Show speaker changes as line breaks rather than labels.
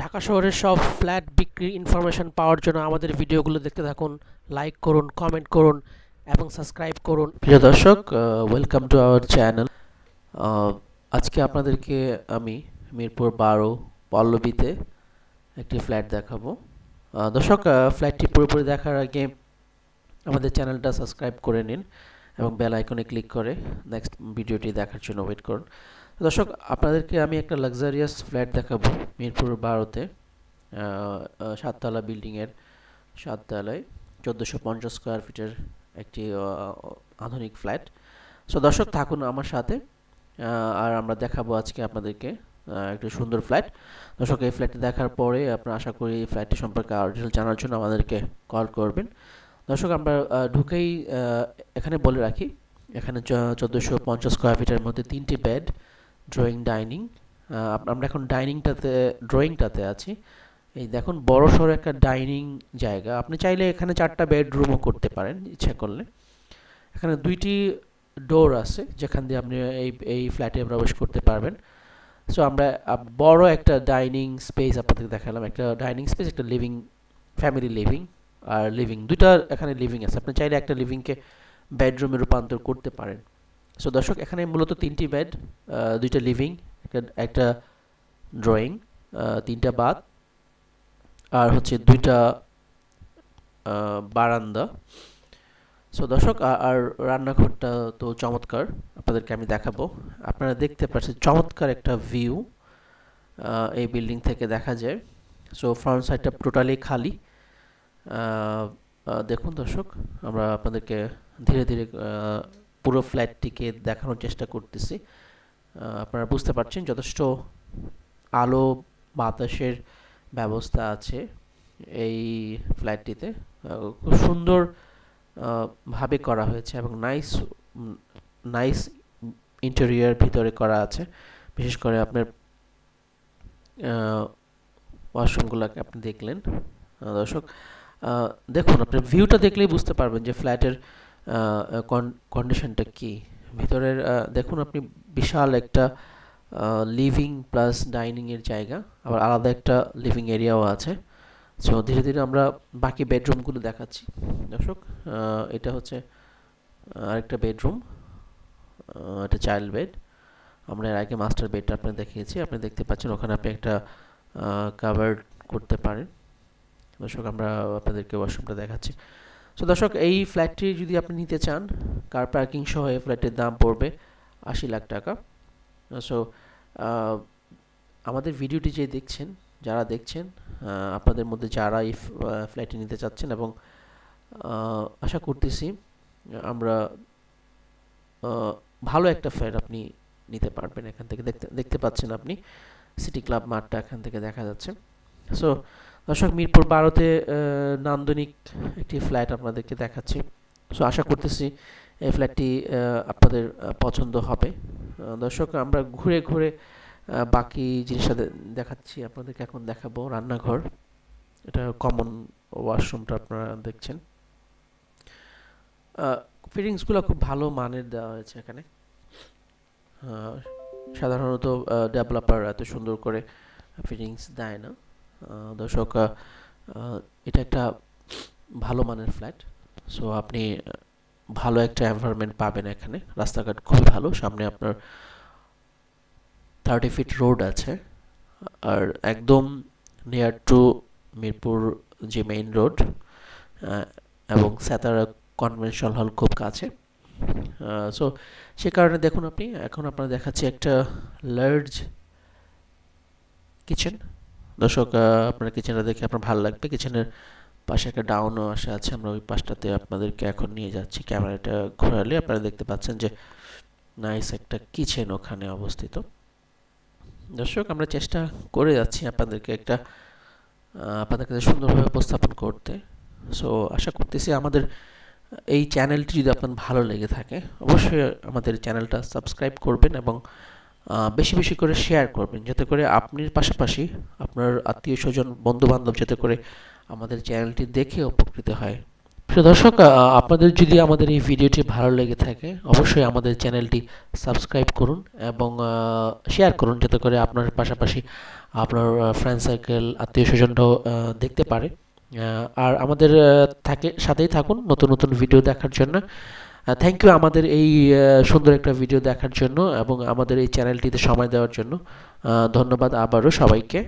ঢাকা শহরের সব ফ্ল্যাট বিক্রির ইনফরমেশন পাওয়ার জন্য আমাদের ভিডিওগুলো দেখতে থাকুন লাইক করুন কমেন্ট করুন, এবং সাবস্ক্রাইব করুন।
প্রিয় দর্শক ওয়েলকাম টু আওয়ার চ্যানেল আজকে আপনাদেরকে আমি মিরপুর বারো পল্লবীতে একটি ফ্ল্যাট দেখাবো। দর্শক ফ্ল্যাটটি পুরোপুরি দেখার আগে আমাদের চ্যানেলটা সাবস্ক্রাইব করে নিন এবং বেল আইকনে ক্লিক করে নেক্সট ভিডিওটি দেখার জন্য ওয়েট করুন। দর্শক, আপনাদেরকে আমি একটা লাক্সারিয়াস ফ্ল্যাট দেখাবো মিরপুর বারোতে। সাততলা বিল্ডিংয়ের সাততলায় চোদ্দোশো পঞ্চাশ স্কোয়ার ফিটের একটি আধুনিক ফ্ল্যাট সো দর্শক, থাকুন আমার সাথে। আর আমরা দেখাবো আজকে আপনাদেরকে একটি সুন্দর ফ্ল্যাট দর্শক, এই ফ্ল্যাটটি দেখার পরে আপনারা আশা করি এই ফ্ল্যাটটি সম্পর্কে আরও ডিটেল জানার জন্য আমাদেরকে কল করবেন। দর্শক, আমরা ঢুকেই এখানে বলে রাখি, এখানে চোদ্দোশো পঞ্চাশ স্কোয়ার ফিটের মধ্যে তিনটি বেড ড্রয়িং ডাইনিং আমরা এখন ডাইনিংটাতে ড্রয়িংটাতে আছি। এই দেখুন, বড় সড়ো একটা ডাইনিং জায়গা। আপনি চাইলে এখানে চারটা বেডরুমও করতে পারেন, ইচ্ছা করলে। এখানে দুইটি ডোর আছে, যেখান দিয়ে আপনি এই এই ফ্ল্যাটে প্রবেশ করতে পারবেন। সো আমরা বড় একটা ডাইনিং স্পেস আপনাদেরকে দেখালাম। একটা ডাইনিং স্পেস একটা লিভিং ফ্যামিলি লিভিং আর লিভিং দুইটা এখানে লিভিং আছে। আপনি চাইলে একটা লিভিংকে বেডরুমে রূপান্তর করতে পারেন। সো দর্শক, এখানে মূলত তিনটি বেড দুইটা লিভিং একটা ড্রয়িং তিনটা বাথ আর হচ্ছে দুইটা বারান্দা। সো দর্শক আর রান্নাঘরটা তো চমৎকার, আপনাদেরকে আমি দেখাবো। আপনারা দেখতে পাচ্ছেন চমৎকার একটা ভিউ এই বিল্ডিং থেকে দেখা যায়। সো ফ্রন্ট সাইডটা টোটালি খালি। দেখুন দর্শক, আমরা আপনাদেরকে ধীরে ধীরে পুরো ফ্ল্যাটটিকে দেখানোর চেষ্টা করতেছি। আপনারা বুঝতে পারছেন যথেষ্ট আলো বাতাসের ব্যবস্থা আছে এই ফ্ল্যাটটিতে। খুব সুন্দর ভাবে করা হয়েছে এবং নাইস নাইস ইন্টেরিয়র ভিতরে করা আছে। বিশেষ করে আপনার ওয়াশরুমগুলোকে আপনি দেখলেন। দর্শক দেখুন, আপনার ভিউটা দেখলেই বুঝতে পারবেন যে ফ্ল্যাটের কন্ডিশনটা কি? ভিতরের দেখুন আপনি বিশাল একটা লিভিং প্লাস ডাইনিংয়ের জায়গা, আবার আলাদা একটা লিভিং এরিয়াও আছে। সো ধীরে ধীরে আমরা বাকি বেডরুমগুলো দেখাচ্ছি। দর্শক এটা হচ্ছে আরেকটা বেডরুম এটা চাইল্ড বেড আমরা এর আগে মাস্টার বেডটা আপনি দেখিয়েছি। আপনি দেখতে পাচ্ছেন ওখানে আপনি একটা কাভার করতে পারেন। দর্শক, আমরা আপনাদেরকে ওয়াশরুমটা দেখাচ্ছি। সো দর্শক, এই ফ্ল্যাটটি যদি আপনি নিতে চান কার পার্কিং সহ এই ফ্ল্যাটের দাম পড়বে আশি লাখ টাকা। সো আমাদের ভিডিওটি যে দেখছেন, যারা দেখছেন আপনাদের মধ্যে যারা এই ফ্ল্যাটটি নিতে চাচ্ছেন এবং আশা করতেছি, আমরা ভালো একটা ফ্ল্যাট আপনি নিতে পারবেন এখান থেকে। দেখতে দেখতে পাচ্ছেন আপনি সিটি ক্লাব মাঠটা এখান থেকে দেখা যাচ্ছে। সো দর্শক, মিরপুর বারোতে নান্দনিক একটি ফ্ল্যাট আপনাদেরকে দেখাচ্ছি। সো আশা করতেছি এই ফ্ল্যাটটি আপনাদের পছন্দ হবে। দর্শক, আমরা ঘুরে ঘুরে বাকি জিনিসটা দেখাচ্ছি। আপনাদেরকে এখন দেখাবো রান্নাঘর। এটা কমন ওয়াশরুমটা আপনারা দেখছেন। ফিটিংসগুলো খুব ভালো মানের দেওয়া হয়েছে এখানে। সাধারণত ডেভেলপার এত সুন্দর করে ফিটিংস দেয় না। দর্শক এটা একটা ভালো মানের ফ্ল্যাট সো আপনি ভালো একটা এনভায়রনমেন্ট পাবেন এখানে। রাস্তাঘাট খুবই ভালো। সামনে আপনার থার্টি ফিট রোড আছে। আর একদম নিয়ার টু মিরপুর যে মেইন রোড এবং সাতারা কনভেনশনাল হল খুব কাছে। সো সে কারণে দেখুন আপনি, এখন আপনার দেখাচ্ছি একটা লার্জ কিচেন দর্শক আপনার কিচেনটা দেখে আপনার ভালো লাগবে। কিচেনের পাশে একটা ডাউনও আসা, আছে। আমরা ওই পাশটাতে আপনাদেরকে এখন নিয়ে যাচ্ছি। ক্যামেরাটা ঘোরালে আপনারা দেখতে পাচ্ছেন যে নাইস একটা কিচেন ওখানে অবস্থিত। দর্শক, আমরা চেষ্টা করে যাচ্ছি আপনাদেরকে একটা আপনাদের কাছে সুন্দরভাবে উপস্থাপন করতে। সো আশা করতেছি আমাদের, এই চ্যানেলটি যদি আপনার ভালো লেগে থাকে, অবশ্যই আমাদের চ্যানেলটা সাবস্ক্রাইব করবেন এবং বেশি বেশি করে শেয়ার করবেন, যাতে করে আপনি পাশাপাশি আপনার আত্মীয় স্বজন বন্ধু বান্ধব যাতে করে আমাদের চ্যানেলটি দেখে উপকৃত হয়। প্রিয় দর্শক আপনাদের যদি আমাদের এই ভিডিওটি ভালো লেগে থাকে, অবশ্যই আমাদের চ্যানেলটি সাবস্ক্রাইব করুন এবং শেয়ার করুন, যাতে করে আপনার পাশাপাশি আপনার ফ্রেন্ড সার্কেল আত্মীয় স্বজনরাও দেখতে পারে। আর আমাদের থাকে, সাথেই থাকুন নতুন নতুন ভিডিও দেখার জন্য। থ্যাংক ইউ আমাদের এই সুন্দর একটা ভিডিও দেখার জন্য এবং আমাদের এই চ্যানেলটিতে সময় দেওয়ার জন্য। ধন্যবাদ আবারও সবাইকে।